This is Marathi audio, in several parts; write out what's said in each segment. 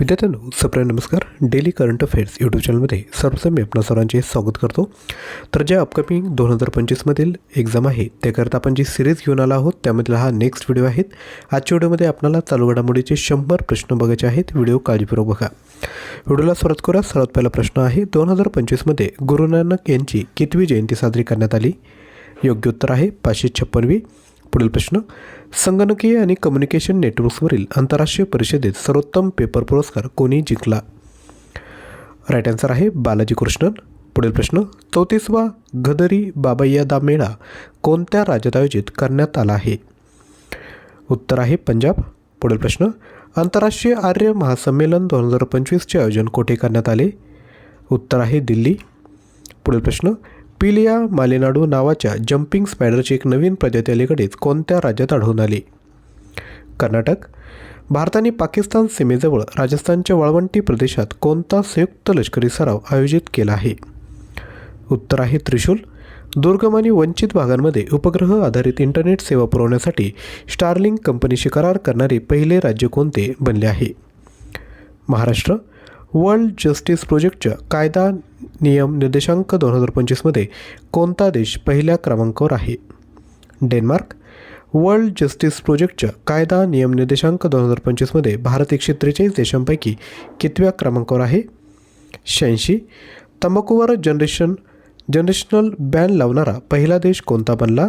विद्यार्थ्यांनो सप्राय नमस्कार. डेली करंट अफेअर्स यूट्यूब चॅनलमध्ये सर्वप्रथम मी सरांचे स्वागत करतो. तर ज्या अपकमिंग दोन हजार पंचवीसमधील एक्झाम आहे त्याकरता आपण जी सिरीज घेऊन आला आहोत त्यामधील हा नेक्स्ट व्हिडिओ आहेत आजच्या व्हिडिओमध्ये आपल्याला चालू घडामोडीचे शंभर प्रश्न बघायचे आहेत. व्हिडिओ काळजीपूर्वक बघा. व्हिडिओला सुरुवात करा सर्वात पहिला प्रश्न आहे दोन हजार पंचवीसमध्ये गुरु नानक यांची कितवी जयंती साजरी करण्यात आली? योग्य उत्तर आहे पाचशे छप्पनवी पुढील प्रश्न. संगणकीय आणि कम्युनिकेशन नेटवर्क्सवरील आंतरराष्ट्रीय परिषदेत सर्वोत्तम पेपर पुरस्कार कोणी जिंकला? राईट आन्सर आहे बालाजी कृष्णन. पुढील प्रश्न चौतीसवा गदरी बाबैयादा मेळा कोणत्या राज्यात आयोजित करण्यात आला आहे? उत्तर आहे पंजाब. पुढील प्रश्न आंतरराष्ट्रीय आर्य महासंमेलन दोन हजार पंचवीसचे आयोजन कोठे करण्यात आले? उत्तर आहे दिल्ली. पुढील प्रश्न पिलिया मालेनाडू नावाच्या जम्पिंग स्पायडरची एक नवीन प्रजाती अलीकडेच कोणत्या राज्यात आढळून आली? कर्नाटक. भारताने पाकिस्तान सीमेजवळ राजस्थानच्या वाळवंटी प्रदेशात कोणता संयुक्त लष्करी सराव आयोजित केला आहे? उत्तर आहे त्रिशूल. दुर्गम आणि वंचित भागांमध्ये उपग्रह आधारित इंटरनेट सेवा पुरवण्यासाठी स्टार्लिंग कंपनीशी करार करणारे पहिले राज्य कोणते बनले आहे? महाराष्ट्र. वर्ल्ड जस्टिस प्रोजेक्टच्या कायदा नियम निर्देशांक दोन हजार पंचवीसमध्ये कोणता देश पहिल्या क्रमांकावर आहे? डेन्मार्क. वर्ल्ड जस्टिस प्रोजेक्टच्या कायदा नियम निर्देशांक दोन हजार पंचवीसमध्ये भारत एकशे त्रेचाळीस देशांपैकी कितव्या क्रमांकावर आहे? शहाऐंशी. तंबाखूवर जनरेशन जनरेशनल बॅन लावणारा पहिला देश कोणता बनला?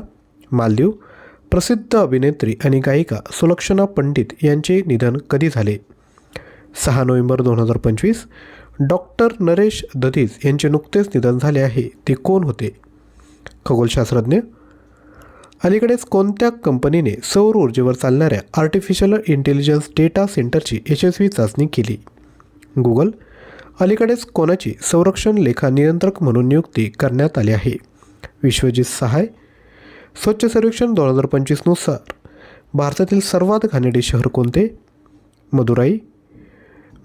मालदीव. प्रसिद्ध अभिनेत्री आणि गायिका सुलक्षणा पंडित यांचे निधन कधी झाले? सहा नोव्हेंबर दोन हजार पंचवीस डॉक्टर नरेश दधीज यांचे नुकतेच निधन झाले आहे. ते कोण होते? खगोलशास्त्रज्ञ? अलीकडेच कोणत्या कंपनीने सौर ऊर्जेवर चालणाऱ्या आर्टिफिशियल इंटेलिजन्स डेटा सेंटरची यशस्वी चाचणी केली? गुगल अलीकडेच कोणाची संरक्षण लेखा नियंत्रक म्हणून नियुक्ती करण्यात आली आहे? विश्वजित सहाय? स्वच्छ सर्वेक्षण दोन हजार पंचवीसनुसार भारतातील सर्वात घाणेरडे शहर कोणते? मदुराई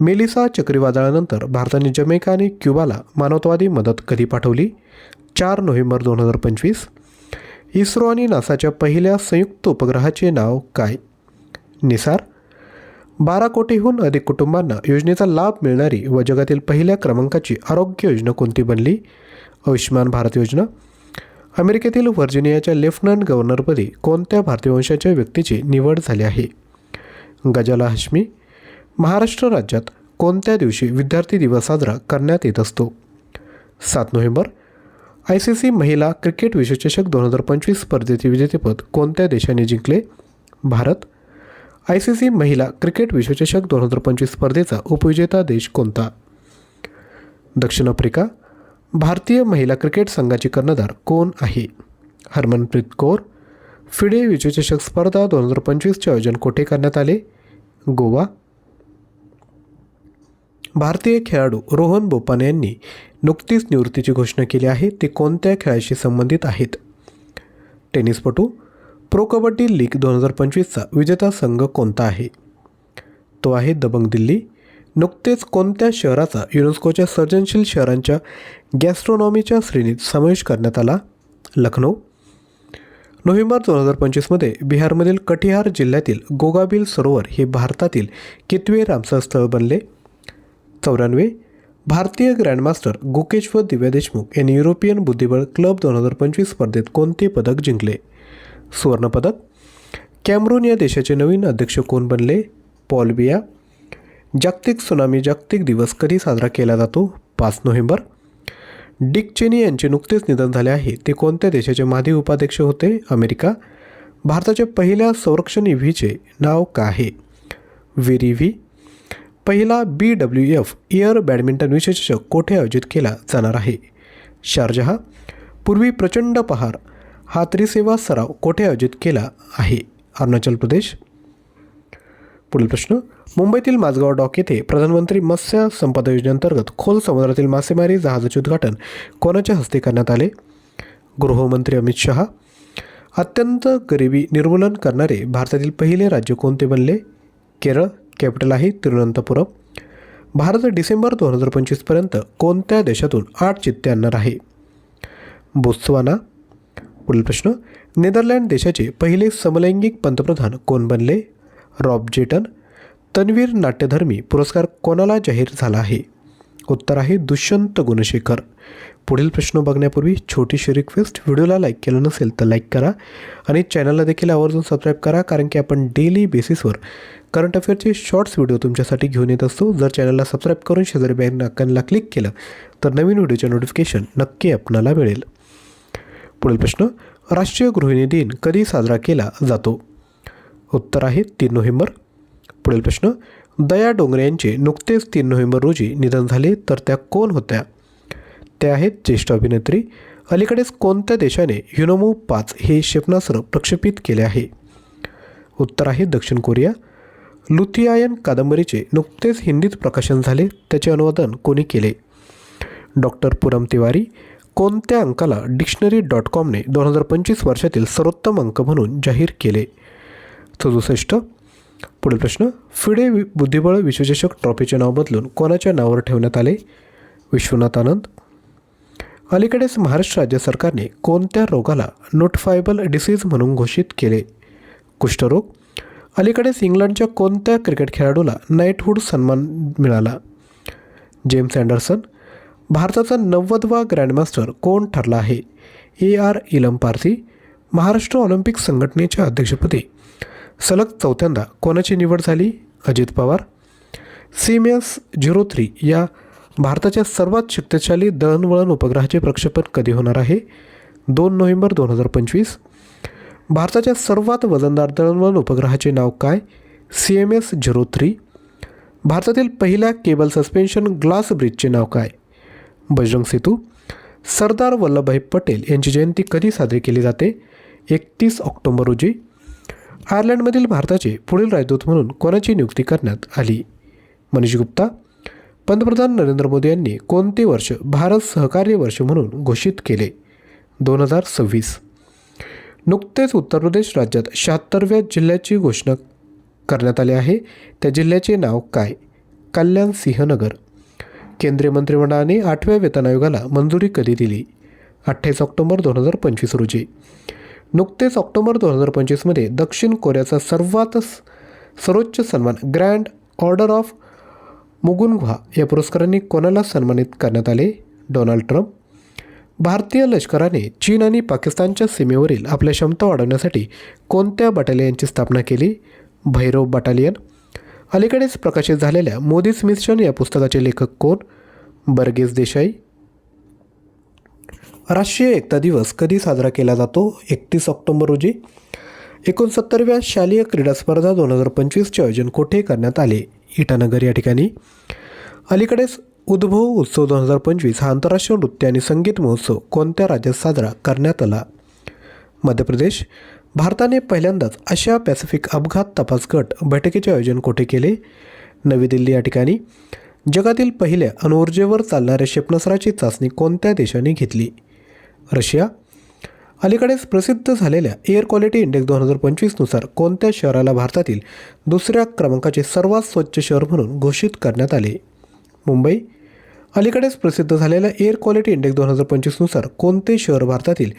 मेलिसा चक्रीवादळानंतर भारताने जमैका आणि क्युबाला मानवतावादी मदत कधी पाठवली? चार नोव्हेंबर दोन हजार पंचवीस. इस्रो आणि नासाच्या पहिल्या संयुक्त उपग्रहाचे नाव काय? निसार? बारा कोटीहून अधिक कुटुंबांना योजनेचा लाभ मिळणारी व जगातील पहिल्या क्रमांकाची आरोग्य योजना कोणती बनली? आयुष्यमान भारत योजना? अमेरिकेतील व्हर्जिनियाच्या लेफ्टनंट गव्हर्नरपदी कोणत्या भारतीय वंशाच्या व्यक्तीची निवड झाली आहे? गजाला हश्मी महाराष्ट्र राज्यात कोणत्या दिवशी विद्यार्थी दिवस साजरा करण्यात येत असतो? सात नोव्हेंबर आय सी सी महिला क्रिकेट विश्वचषक दोन हजार पंचवीस स्पर्धेचे विजेतेपद कोणत्या देशाने जिंकले? भारत आय सी सी महिला क्रिकेट विश्वचषक दोन हजार पंचवीस स्पर्धेचा उपविजेता देश कोणता? दक्षिण आफ्रिका भारतीय महिला क्रिकेट संघाची कर्णधार कोण आहे? हरमनप्रीत कौर फिडे विश्वचषक स्पर्धा दोन हजार पंचवीसचे आयोजन कोठे करण्यात आले? गोवा भारतीय खेळाडू रोहन बोपाने यांनी नुकतीच निवृत्तीची घोषणा केली आहे. ते कोणत्या खेळाशी संबंधित आहेत? टेनिसपटू प्रो कबड्डी लीग दोन हजार पंचवीसचा विजेता संघ कोणता आहे? तो आहे दबंग दिल्ली. नुकतेच कोणत्या शहराचा युनेस्कोच्या सर्जनशील शहरांच्या गॅस्ट्रॉनॉमीच्या श्रेणीत समावेश करण्यात आला? लखनौ. नोव्हेंबर दोन हजार पंचवीसमध्ये बिहारमधील कटिहार जिल्ह्यातील गोगाबिल सरोवर हे भारतातील कितवे रामसर स्थळ बनले? चौऱ्याण्णवे भारतीय ग्रँडमास्टर गुकेश्वर दिव्या देशमुख यांनी युरोपियन बुद्धिबळ क्लब दोन हजार पंचवीस स्पर्धेत कोणते पदक जिंकले? सुवर्णपदक कॅमरून या देशाचे नवीन अध्यक्ष कोण बनले? पॉलबिया जागतिक सुनामी जागतिक दिवस कधी साजरा केला जातो? पाच नोव्हेंबर डिक चेनी यांचे नुकतेच निधन झाले आहे ते कोणत्या देशाचे माजी उपाध्यक्ष होते? अमेरिका भारताच्या पहिल्या संरक्षण इव्हीचे नाव का आहे? व्हेरी व्ही पहिला B W F air badminton विश्वचषक कोठे आयोजित केला जाणार आहे? शारजहा पूर्वी प्रचंड पहार हा त्रिसेवा सराव कोठे आयोजित केला आहे? अरुणाचल प्रदेश. पुढील प्रश्न मुंबईतील माझगाव डॉक येथे प्रधानमंत्री मत्स्य संपदा योजनेअंतर्गत खोल समुद्रातील मासेमारी जहाजाचे उद्घाटन कोणाच्या हस्ते करण्यात आले? गृहमंत्री अमित शहा. अत्यंत गरिबी निर्मूलन करणारे भारतातील पहिले राज्य कोणते बनले? केरळ कॅपिटल आहे तिरुवनंतपुरम. भारत डिसेंबर दोन हजार पंचवीसपर्यंत कोणत्या देशातून आठ चित्ते आणणार आहे बोत्सवाना. पुढील प्रश्न. नेदरलँड देशाचे पहिले समलैंगिक पंतप्रधान कोण बनले? रॉब जेटन. तन्वीर नाट्यधर्मी पुरस्कार कोणाला जाहीर झाला आहे? उत्तर आहे दुष्यंत गुणशेखर. पुढील प्रश्न बघण्यापूर्वी छोटीशी रिक्वेस्ट व्हिडिओला लाईक केलं नसेल तर लाईक करा आणि चॅनलला देखील आवर्जून सबस्क्राईब करा कारण की आपण डेली बेसिसवर करंट अफेअरचे शॉर्ट्स व्हिडिओ तुमच्यासाठी घेऊन येत असतो. जर चॅनलला सबस्क्राईब करून शेजारी बॅग आयकॉनला क्लिक केलं तर नवीन व्हिडिओचे नोटिफिकेशन नक्की आपणाला मिळेल. पुढील प्रश्न राष्ट्रीय गृहिणी दिन कधी साजरा केला जातो? उत्तर आहे तीन नोव्हेंबर. पुढील प्रश्न दया डोंगरे यांचे नुकतेच तीन नोव्हेंबर रोजी निधन झाले तर त्या कोण होत्या? त्या आहेत ज्येष्ठ अभिनेत्री. अलीकडेच कोणत्या देशाने युनोमो पाच हे क्षेपणास्त्र प्रक्षेपित केले आहे? उत्तर आहे दक्षिण कोरिया. लुथियायन कादंबरीचे नुकतेच हिंदीत प्रकाशन झाले त्याचे अनुवादन कोणी केले? डॉक्टर पुरम तिवारी. कोणत्या अंकाला डिक्शनरी डॉट कॉमने दोन हजार पंचवीस वर्षातील सर्वोत्तम अंक म्हणून जाहीर केले? सदुसष्ट पुढील प्रश्न फिडे वि- बुद्धिबळ विश्वचषक ट्रॉफीचे नाव बदलून कोणाच्या नावावर ठेवण्यात आले? विश्वनाथ आनंद. अलीकडेच महाराष्ट्र राज्य सरकारने कोणत्या रोगाला नोटिफायबल डिसीज म्हणून घोषित केले? कुष्ठरोग. अलीकडेच इंग्लंडच्या कोणत्या क्रिकेट खेळाडूला नाईटहूड सन्मान मिळाला? जेम्स अँडरसन भारताचा नव्वदवा ग्रँडमास्टर कोण ठरला आहे? ए आर इलम पारसी. महाराष्ट्र ऑलिम्पिक संघटनेच्या अध्यक्षपदी सलग चौथ्यांदा कोणाची निवड झाली? Ajit Pawar. CMS zero three या भारताच्या सर्वात शक्तिशाली दळणवळण उपग्रहाचे प्रक्षेपण कधी होणार आहे? दोन नोव्हेंबर दोन हजार पंचवीस. भारताच्या सर्वात वजनदार दळणवळण उपग्रहाचे नाव काय? C M S zero three भारतातील पहिल्या केबल सस्पेन्शन ग्लास ब्रिजचे नाव काय? बजरंग सेतू. सरदार वल्लभभाई पटेल यांची जयंती कधी साजरी केली जाते? एकतीस ऑक्टोबर रोजी. आयर्लंडमधील भारताचे पुढील राजदूत म्हणून कोणाची नियुक्ती करण्यात आली? मनीष गुप्ता पंतप्रधान नरेंद्र मोदी यांनी कोणते वर्ष भारत सहकार्य वर्ष म्हणून घोषित केले? दोन हजार सव्वीस. नुकतेच उत्तर प्रदेश राज्यात शहात्तरव्या जिल्ह्याची घोषणा करण्यात आली आहे. त्या जिल्ह्याचे नाव काय? कल्याण सिंहनगर केंद्रीय मंत्रिमंडळाने आठव्या वेतन आयोगाला मंजुरी कधी दिली? अठ्ठावीस ऑक्टोबर दोन हजार पंचवीस रोजी. नुकतेच ऑक्टोबर दोन हजार पंचवीसमध्ये दक्षिण कोरियाचा सर्वात सर्वोच्च सन्मान ग्रँड ऑर्डर ऑफ मुगुनग्वा या पुरस्कारांनी कोणाला सन्मानित करण्यात आले? Donald Trump. भारतीय लष्कराने चीन आणि पाकिस्तानच्या सीमेवरील आपल्या क्षमता वाढवण्यासाठी कोणत्या बटालियनची स्थापना केली? भैरव बटालियन. अलीकडेच प्रकाशित झालेल्या मोदीज मिशन या पुस्तकाचे लेखक कोण? बर्गेस देसाई. राष्ट्रीय एकता दिवस कधी साजरा केला जातो? एकतीस ऑक्टोबर रोजी. एकोणसत्तरव्या शालेय क्रीडा स्पर्धा दोन हजार पंचवीसचे आयोजन कोठे करण्यात आले? इटानगर या ठिकाणी. अलीकडेच उद्भव उत्सव दोन हजार पंचवीस हा आंतरराष्ट्रीय नृत्य आणि संगीत महोत्सव कोणत्या राज्यात साजरा करण्यात आला? मध्य प्रदेश. भारताने पहिल्यांदाच आशिया पॅसिफिक अपघात तपास गट बैठकीचे आयोजन कोठे केले? नवी दिल्ली या ठिकाणी. जगातील पहिल्या अणुऊर्जेवर चालणाऱ्या क्षेपणास्त्राची चाचणी कोणत्या देशाने घेतली? रशिया. अलीकडेच प्रसिद्ध झालेल्या एअर क्वालिटी इंडेक्स दोन हजार पंचवीसनुसार कोणत्या शहराला भारतातील दुसऱ्या क्रमांकाचे सर्वात स्वच्छ शहर म्हणून घोषित करण्यात आले? मुंबई. अलीकडेच प्रसिद्ध झालेल्या एअर क्वालिटी इंडेक्स दोन हजार पंचवीसनुसार कोणते शहर भारतातील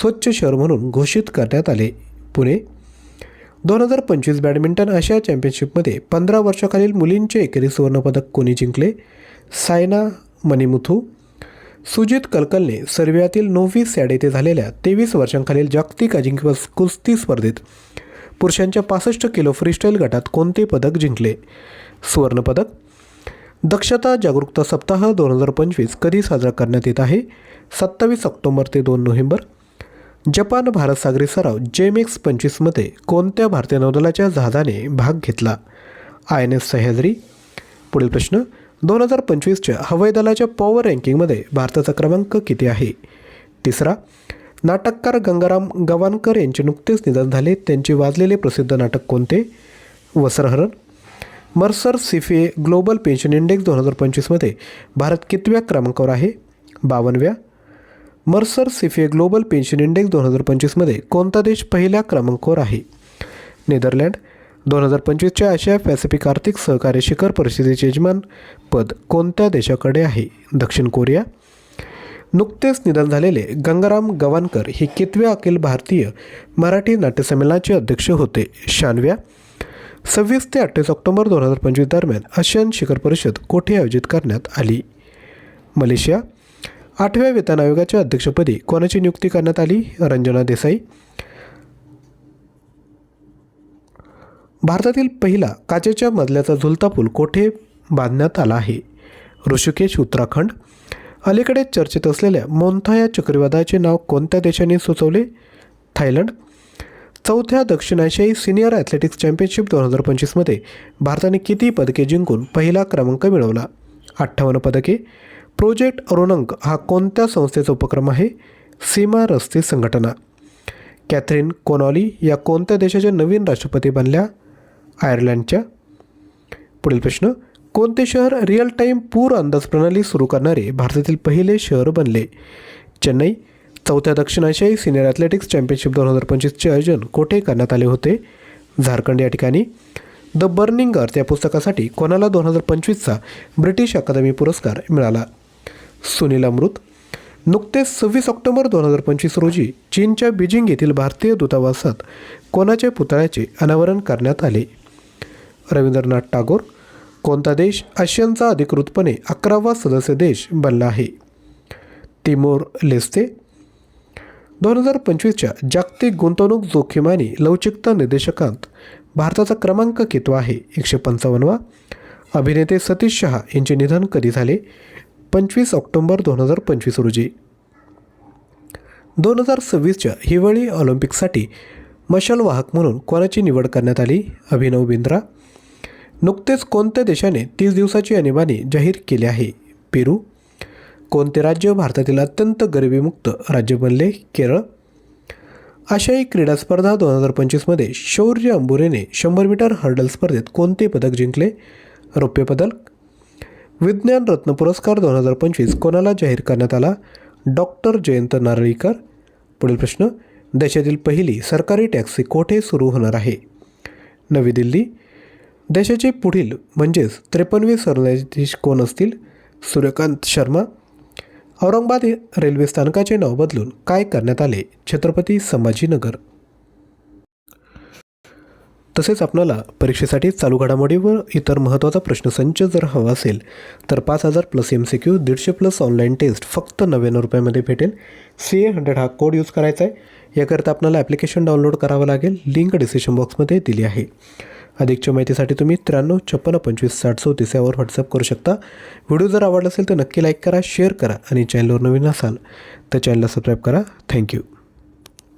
स्वच्छ शहर म्हणून घोषित करण्यात आले? पुणे. दोन हजार पंचवीस बॅडमिंटन आशिया चॅम्पियनशिपमध्ये पंधरा वर्षाखालील मुलींचे एकेरी सुवर्णपदक कोणी जिंकले? सायना मणिमुथू. सुजित कलकलने सर्बियातील नोव्ही सॅड येथे झालेल्या तेवीस वर्षांखालील जागतिक अजिंक्यपद कुस्ती स्पर्धेत पुरुषांच्या पासष्ट किलो फ्रीस्टाईल गटात कोणते पदक जिंकले? सुवर्णपदक. दक्षता जागरूकता सप्ताह दोन हजार पंचवीस कधी साजरा करण्यात येत आहे? सत्तावीस ऑक्टोबर ते दोन नोव्हेंबर. जपान भारत सागरी सराव जेमेक्स पंचवीसमध्ये कोणत्या भारतीय नौदलाच्या जहाजाने भाग घेतला? I N S Sahyadri. पुढील प्रश्न. दोन हजार पंचवीसच्या हवाई दलाच्या पॉवर रँकिंगमध्ये भारताचा क्रमांक किती आहे? तिसरा नाटककार गंगाराम गवानकर यांचे नुकतेच निधन झाले त्यांचे वाजलेले प्रसिद्ध नाटक कोणते? Vastraharan. Mercer CFA global pension index दोन हजार पंचवीसमध्ये भारत कितव्या क्रमांकावर आहे? बावनव्या Mercer CFA global pension index दोन हजार पंचवीसमध्ये कोणता देश पहिल्या क्रमांकावर आहे? नेदरलँड. दोन हजार पंचवीसच्या आशिया पॅसिफिक आर्थिक सहकार्य शिखर परिषदेचे यजमान पद कोणत्या देशाकडे आहे? दक्षिण कोरिया. नुकतेच निधन झालेले गंगाराम गवानकर हे कितव्या अखिल भारतीय मराठी नाट्यसंमेलनाचे अध्यक्ष होते? शानव्या. सव्वीस ते अठ्ठावीस ऑक्टोबर दोन हजार पंचवीस दरम्यान आशियान शिखर परिषद कोठे आयोजित करण्यात आली? मलेशिया. आठव्या वेतन आयोगाच्या अध्यक्षपदी कोणाची नियुक्ती करण्यात आली? रंजना देसाई. भारतातील पहिला काचेच्या मजल्याचा झुलता पूल कोठे बांधण्यात आला आहे? ऋषिकेश उत्तराखंड. अलीकडे चर्चेत असलेल्या मोन्था या चक्रीवादळाचे नाव कोणत्या देशाने सुचवले? थायलंड. चौथ्या दक्षिण आशियाई सिनियर ॲथलेटिक्स चॅम्पियनशिप दोन हजार पंचवीसमध्ये भारताने किती पदके जिंकून पहिला क्रमांक मिळवला? अठ्ठावन्न पदके. प्रोजेक्ट अरुणंक हा कोणत्या संस्थेचा उपक्रम आहे? सीमा रस्ते संघटना. कॅथरीन कोनॉली या कोणत्या देशाच्या नवीन राष्ट्रपती बनल्या? आयर्लंडच्या पुढील प्रश्न कोणते शहर रिअल टाईम पूर अंदाज प्रणाली सुरू करणारे भारतातील पहिले शहर बनले? चेन्नई चौथ्या दक्षिण आशियाई सिनियर ॲथलेटिक्स चॅम्पियनशिप दोन हजार पंचवीसचे आयोजन कोठे करण्यात आले होते? झारखंड या ठिकाणी. द बर्निंग अर्थ या पुस्तकासाठी कोणाला दोन हजार पंचवीसचा ब्रिटिश अकादमी पुरस्कार मिळाला? सुनील अमृत. नुकतेच सव्वीस ऑक्टोबर दोन हजार पंचवीस रोजी चीनच्या बीजिंग येथील भारतीय दूतावासात कोणाच्या पुतळ्याचे अनावरण करण्यात आले? रवींद्रनाथ टागोर कोणता देश आशियनचा अधिकृतपणे अकरावा सदस्य देश बनला आहे? Timor Leste. दोन हजार पंचवीसच्या जागतिक गुंतवणूक जोखीम आणि लवचिकता निर्देशकांत भारताचा क्रमांक कितवा आहे? एकशे पंचावन्नवा. अभिनेते सतीश शहा यांचे निधन कधी झाले? पंचवीस ऑक्टोबर दोन हजार पंचवीस रोजी. दोन हजार सव्वीसच्या हिवाळी ऑलिम्पिकसाठी मशाल वाहक म्हणून कोणाची निवड करण्यात आली? अभिनव बिंद्रा. नुकतेच कोणत्या देशाने तीस दिवसाची आणीबाणी जाहीर केली आहे? पेरू? कोणते राज्य भारतातील अत्यंत गरिबीमुक्त राज्य बनले? केरळ? आशियाई क्रीडा स्पर्धा दोन हजार पंचवीसमध्ये शौर्य अंबुरेने शंभर मीटर हर्डल स्पर्धेत कोणते पदक जिंकले? रौप्य पदक? विज्ञान रत्न पुरस्कार दोन हजार पंचवीस कोणाला जाहीर करण्यात आला? डॉक्टर जयंत नारळीकर. पुढील प्रश्न देशातील पहिली सरकारी टॅक्सी कोठे सुरू होणार आहे? नवी दिल्ली देशाचे पुढील म्हणजेच त्रेपन्नवे सरन्यायाधीश कोण असतील? सूर्यकांत शर्मा. औरंगाबाद रेल्वे स्थानकाचे नाव बदलून काय करण्यात आले? छत्रपती संभाजीनगर. तसेच आपणाला परीक्षेसाठी चालू घडामोडी व इतर महत्त्वाचा प्रश्नसंच जर हवा असेल तर पाच हजार प्लस एम सी क्यू दीडशे प्लस ऑनलाईन टेस्ट फक्त नव्याण्णव रुपयामध्ये भेटेल. सी ए हंड्रेड हा कोड यूज करायचा आहे याकरता आपल्याला ॲप्लिकेशन डाउनलोड करावं लागेल. लिंक डिस्क्रिप्शन बॉक्समध्ये दिली आहे. अधिकच्या माहितीसाठी तुम्ही त्र्याण्णव छप्पन्न पंचवीस साठ चौतीस यावर व्हॉट्सअप करू शकता. व्हिडिओ जर आवडला असेल तर नक्की लाईक करा शेअर करा आणि चॅनलवर नवीन असाल तर चॅनलला सबस्क्राईब करा. थँक्यू